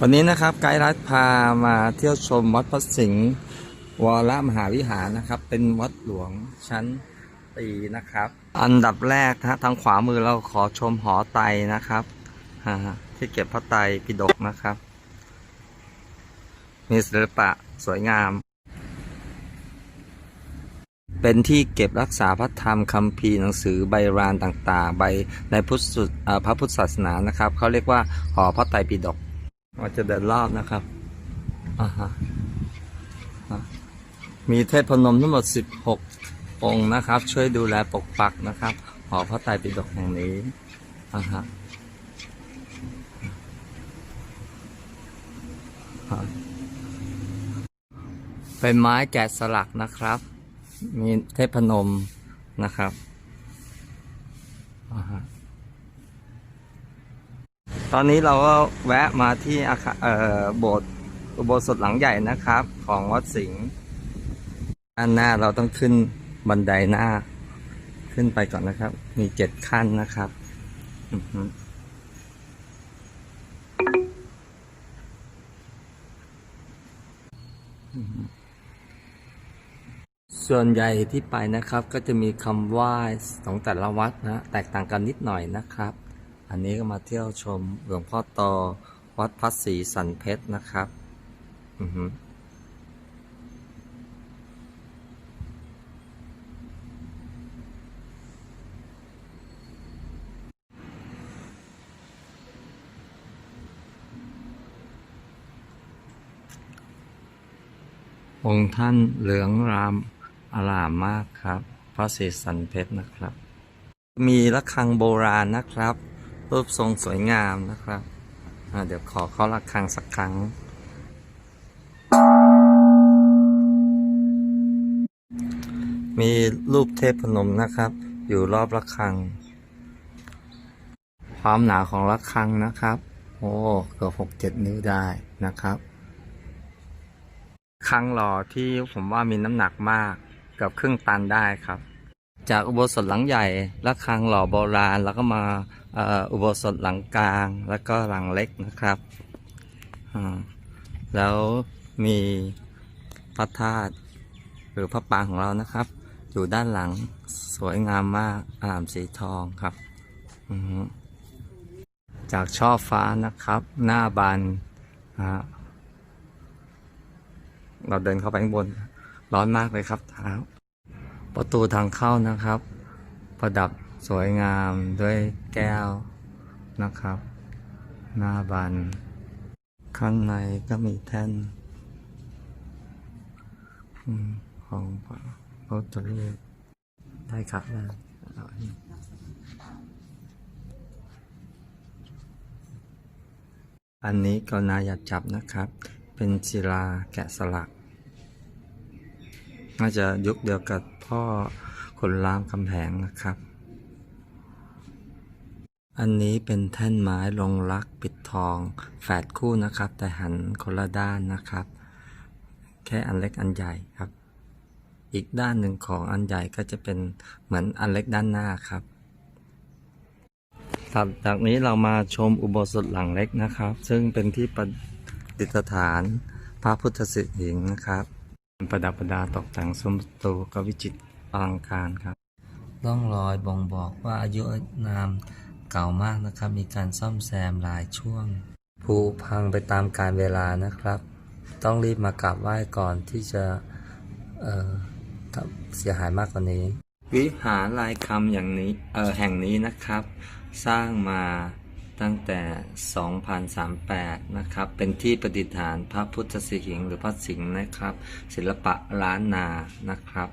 วันนี้นะครับไกด์รัฐพามาเที่ยวชมวัดพระสิงห์วรมหาวิหารนะครับ เป็นวัดหลวงชั้นปีนะครับ อันดับแรกนะฮะทางขวามือเราขอชมหอไตนะครับที่เก็บพระไตรปิฎกนะครับ มีศิลปะสวยงาม เป็นที่เก็บรักษาพระธรรมคัมภีร์หนังสือใบรานต่างๆ ใบในพุทธสุเอ่อพระพุทธศาสนานะครับเขาเรียกว่าหอพระไตรปิฎก เราจะเดินรอบนะครับอ่าฮะมีเทพพนมทั้งหมด 16 องค์นะครับ ช่วยดูแลปกปักนะครับ หอพระไตรปิฎกแห่งนี้อ่าฮะเป็นไม้แกะสลักนะครับ มีเทพนมนะครับอ่าฮะ อนนี้เราก็แวะมาที่อาคาเอ่อโบสถ์อุโบสถหลังใหญ่นะครับ ของวัดสิงห์อันหน้าเราต้องขึ้นบันไดหน้า ขึ้นไปก่อนนะครับ มีเจ็ดขั้นนะครับส่วนใหญ่ที่ไปนะครับก็จะมีคำไหว้ของแต่ละวัดนะ แตกต่างกันนิดหน่อยนะครับ อันนี้ก็มาเที่ยวชมหลวงพ่อโตวัดพระศรีสันเพชรนะครับ อือฮึองค์ท่านเหลืองรามอลามมากครับ พระศรีสันเพชรนะครับ มีระฆังโบราณนะครับ รูปทรงสวยงามนะครับ เดี๋ยวขอเข้าระฆังสักครั้ง มีรูปเทพนมนะครับ อยู่รอบระฆัง ความหนาของระฆังนะครับ โอ้เกือบหกเจ็ดนิ้วได้นะครับครั้งหล่อที่ผมว่ามีน้ำหนักมากเกือบครึ่งตันได้ครับ จากอุโบสถหลังใหญ่ระฆังหล่อโบราณ แล้วก็มาอุโบสถหลังกลางแล้วก็หลังเล็กนะครับแล้วมีพระธาตุหรือพระปางของเรานะครับ อยู่ด้านหลังสวยงามมากอามสีทองครับจากช่อฟ้านะครับ หน้าบานเราเดินเข้าไปข้างบนร้อนมากเลยครับเท้า ประตูทางเข้านะครับ ประดับสวยงามด้วยแก้วนะครับ หน้าบันข้างในก็มีแท่นของพระพุทธรูปได้ครับได้เอาอันนี้อันนี้ก็นายจับนะครับ เป็นศิลาแกะสลัก น่าจะยุคเดียวกับพ่อคนรามคำแหงนะครับ อันนี้เป็นแท่นไม้ลงรักปิดทอง แฝดคู่นะครับ แต่หันคนละด้านนะครับ แค่อันเล็กอันใหญ่ครับ อีกด้านหนึ่งของอันใหญ่ก็จะเป็นเหมือนอันเล็กด้านหน้าครับครับจากนี้เรามาชมอุโบสถหลังเล็กนะครับ ซึ่งเป็นที่ประดิษฐานพระพุทธสิหิงค์นะครับ ประดับประดาตกแต่งสมตูก็วิจิตรอลังการครับ ร่องรอยบ่งบอกว่าอายุนามเก่ามากนะครับ มีการซ่อมแซมหลายช่วงผุพังไปตามกาลเวลานะครับ ต้องรีบมากราบไหว้ก่อนที่จะเอ่อทำเสียหายมากกว่านี้ วิหารลายคำอย่างนี้เออแห่งนี้นะครับ สร้างมา ตั้งแต่ 2038 นะครับ เป็นที่ประดิษฐานพระพุทธสิหิงค์หรือพระสิงห์นะครับ ศิลปะล้านนา นะครับ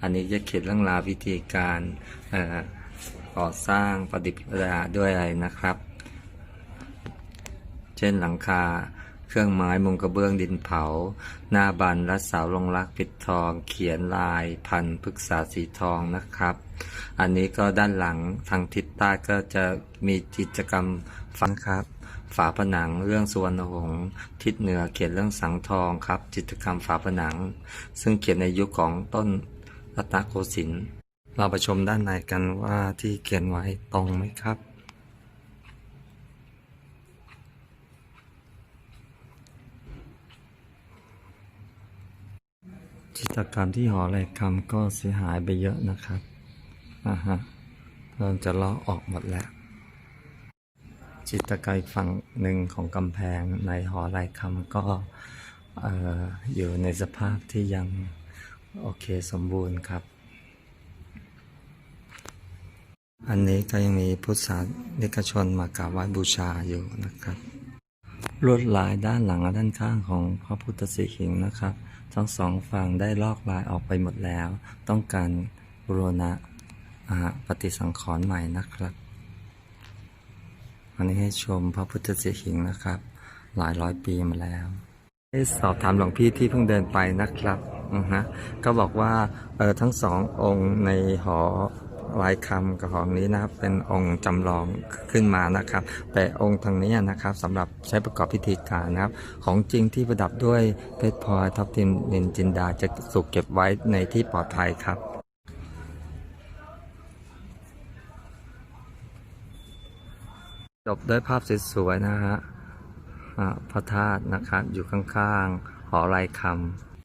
อันนี้จะเขียนเรื่องราววิธีการเอ่อก่อสร้างประดิษฐ์ประดาด้วยอะไรนะครับ เช่นหลังคา เครื่องไม้มุงกระเบื้องดินเผา หน้าบันและเสาลงรักปิดทอง เขียนลายพันพฤกษาสีทองนะครับ อันนี้ก็ด้านหลังทางทิศใต้ก็จะมีกิจกรรมฟังครับฝาผนังเรื่องสุวรรณหงษ์ทิศเหนือเขียนเรื่องสังทองครับ จิตรกรรมฝาผนัง ซึ่งเขียนในยุคของต้นรัตนโกสินทร์เราไปชมด้านในกันว่าที่เขียนไว้ตรงไหมครับ จิตกรรมที่หอระฆังก็เสียหายไปเยอะนะครับอ่าฮะเริ่มจะลอกออกหมดแล้ว จิตกรรมอีกฝั่งหนึ่งของกำแพงในหอระฆังก็เอ่ออยู่ในสภาพที่ยังโอเคสมบูรณ์ครับ อันนี้ก็ยังมีพุทธศาสนิกชนมากราบไหว้บูชาอยู่นะครับ ลวดลายด้านหลังและด้านข้างของพระพุทธสิหิงนะครับ ทั้งสองฝั่งได้ลอกลายออกไปหมดแล้ว ต้องการบูรณะอ่าปฏิสังขรณ์ใหม่นะครับอันนี้ให้ชมพระพุทธสิหิงนะครับ หลายร้อยปีมาแล้วได้สอบถามหลวงพี่ที่เพิ่งเดินไปนะครับอือฮะก็บอกว่าเออทั้งสององค์ในหอ ลายคำของนี้นะครับเป็นองค์จำลองขึ้นมานะครับ แต่องค์ทางนี้นะครับสำหรับใช้ประกอบพิธีการนะครับ ของจริงที่ประดับด้วยเพชรพลอยทับทิมนินจินดาจะสุกเก็บไว้ในที่ปลอดภัยครับจบด้วยภาพสวยๆนะฮะพระธาตุนะครับอยู่ข้างๆหอลายคำ